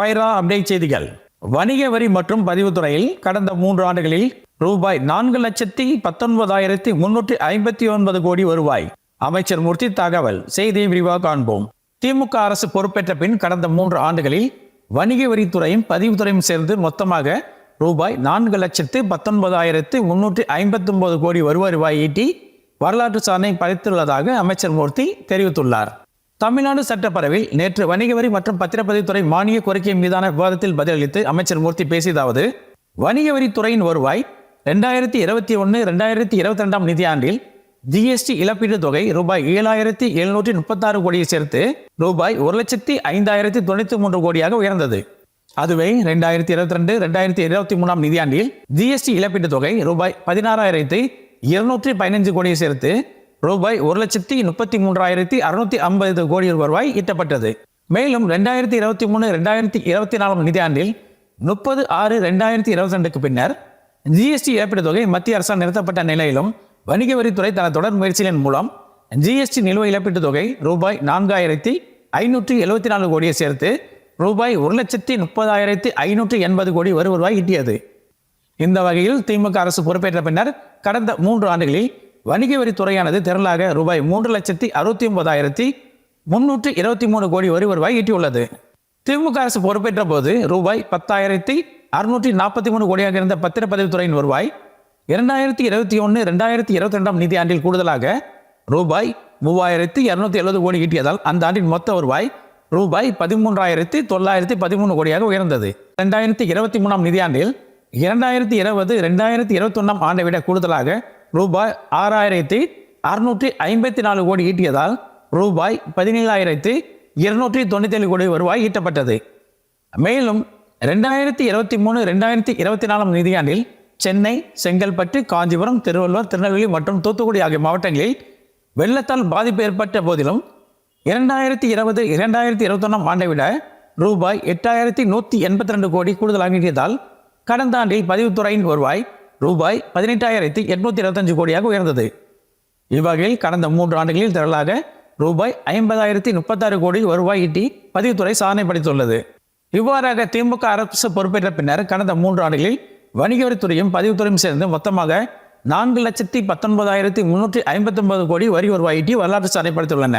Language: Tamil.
பைரா அப்டேட் செய்திகள். வணிக வரி மற்றும் பதிவுத்துறையில் கடந்த மூன்று ஆண்டுகளில் ரூபாய் நான்கு லட்சத்தி பத்தொன்பதாயிரத்தி முன்னூற்றி ஐம்பத்தி ஒன்பது கோடி வருவாய். அமைச்சர் மூர்த்தி தகவல் செய்தியை விரிவாக காண்போம். திமுக அரசு பொறுப்பேற்ற பின் கடந்த மூன்று ஆண்டுகளில் வணிக வரித்துறையும் பதிவுத்துறையும் சேர்ந்து மொத்தமாக ரூபாய் நான்கு லட்சத்து பத்தொன்பதாயிரத்து முன்னூற்றி ஐம்பத்தி ஒன்பது கோடி வருவாய் ஈட்டி வரலாற்று சாதனை படைத்துள்ளதாக அமைச்சர் மூர்த்தி தெரிவித்துள்ளார். தமிழ்நாடு சட்டப்பேரவையில் நேற்று வணிக வரி மற்றும் பத்திரப்பதிவுத்துறை மானிய கோரிக்கை மீதான விவாதத்தில் பதிலளித்து அமைச்சர் மூர்த்தி பேசியதாவது வணிக வரித்துறையின் வருவாய் ரெண்டாயிரத்தி இருபத்தி ஒன்று ரெண்டாயிரத்தி இருபத்தி ரெண்டாம் நிதியாண்டில் ஜிஎஸ்டி இழப்பீடு தொகை ரூபாய் ஏழாயிரத்தி எழுநூற்றி முப்பத்தாறு கோடியை சேர்த்து ரூபாய் ஒரு லட்சத்தி ஐந்தாயிரத்தி தொண்ணூற்றி மூன்று கோடியாக உயர்ந்தது. அதுவே ரெண்டாயிரத்தி இருபத்தி ரெண்டு ரெண்டாயிரத்தி இருபத்தி மூணாம் நிதியாண்டில் ஜிஎஸ்டி இழப்பீட்டு தொகை ரூபாய் பதினாறாயிரத்தி இருநூற்றி பதினஞ்சு கோடியை சேர்த்து ரூபாய் ஒரு லட்சத்தி முப்பத்தி மூன்றாயிரத்தி அறுநூத்தி ஐம்பது கோடி ரூபாய் ஈட்டப்பட்டது. மேலும் ரெண்டாயிரத்தி இருபத்தி மூணு ரெண்டாயிரத்தி இருபத்தி நாலாம் நிதியாண்டில் முப்பது ஆறு ரெண்டாயிரத்தி இருபத்தி ரெண்டுக்கு பின்னர் ஜிஎஸ்டி இழப்பீடு தொகை மத்திய அரசால் நிறுத்தப்பட்ட நிலையிலும் வணிக வரித்துறை தனது தொடர் முயற்சிகளின் மூலம் ஜிஎஸ்டி நிலுவை இழப்பீட்டு தொகை ரூபாய் நான்காயிரத்தி ஐநூற்றி எழுபத்தி நாலு கோடியை சேர்த்து ரூபாய் ஒரு லட்சத்தி முப்பதாயிரத்தி ஐநூற்றி எண்பது கோடி ஒரு வருவாய் ஈட்டியது. இந்த வகையில் திமுக அரசு பொறுப்பேற்ற பின்னர் கடந்த மூன்று ஆண்டுகளில் வணிக வரித்துறையானது திரளாக ரூபாய் மூன்று லட்சத்தி அறுபத்தி ஒன்பதாயிரத்தி முன்னூற்றி இருபத்தி மூணு கோடி வரி வருவாய் ஈட்டியுள்ளது. திமுக அரசு பொறுப்பேற்ற போது ரூபாய் பத்தாயிரத்தி அறுநூற்றி நாற்பத்தி மூணு கோடியாக இருந்த பத்திரப்பதிவுத்துறையின் வருவாய் இரண்டாயிரத்தி இருபத்தி ஒன்று ரெண்டாயிரத்தி இருபத்தி ரெண்டாம் நிதியாண்டில் கூடுதலாக ரூபாய் மூவாயிரத்தி இருநூத்தி எழுபது கோடி ஈட்டியதால் அந்த ஆண்டின் மொத்த வருவாய் ரூபாய் பதிமூன்றாயிரத்தி தொள்ளாயிரத்தி பதிமூணு கோடியாக உயர்ந்தது. ரெண்டாயிரத்தி இருபத்தி மூணாம் நிதியாண்டில் இரண்டாயிரத்தி இருபது ரெண்டாயிரத்தி இருபத்தி ஒன்றாம் ஆண்டை விட கூடுதலாக ரூபாய் ஆறாயிரத்தி அறுநூற்றி ஐம்பத்தி நாலு கோடி ஈட்டியதால் ரூபாய் பதினேழாயிரத்தி இருநூற்றி தொண்ணூற்றி ஏழு கோடி வருவாய் ஈட்டப்பட்டது. மேலும் ரெண்டாயிரத்தி இருபத்தி மூணு ரெண்டாயிரத்தி இருபத்தி நாலாம் நிதியாண்டில் சென்னை செங்கல்பட்டு காஞ்சிபுரம் திருவள்ளூர் திருநெல்வேலி மற்றும் தூத்துக்குடி ஆகிய மாவட்டங்களில் வெள்ளத்தால் பாதிப்பு ஏற்பட்ட போதிலும் இரண்டாயிரத்தி இருபது இரண்டாயிரத்தி இருபத்தொன்னாம் ஆண்டை விட ரூபாய் எட்டாயிரத்தி நூற்றி எண்பத்தி ரெண்டு கோடி கூடுதலாக கடந்த ஆண்டில் பதிவுத்துறையின் வருவாய் ரூபாய் பதினெட்டாயிரத்தி எட்நூத்தி இருபத்தஞ்சு கோடியாக உயர்ந்தது. இவ்வகையில் கடந்த மூன்று ஆண்டுகளில் திரளாக ரூபாய் ஐம்பதாயிரத்தி முப்பத்தாறு கோடி வருவாய் ஈட்டி பதிவுத்துறை சாதனை படைத்துள்ளது. இவ்வாறாக திமுக அரசு பொறுப்பேற்ற பின்னர் கடந்த மூன்று ஆண்டுகளில் வணிகவரித்துறையும் பதிவுத்துறையும் சேர்ந்து மொத்தமாக நான்கு லட்சத்தி பத்தொன்பதாயிரத்தி முன்னூற்றி ஐம்பத்தி ஒன்பது கோடி வரி வருவாய் ஈட்டி வரலாற்று சாதனை படைத்துள்ளன.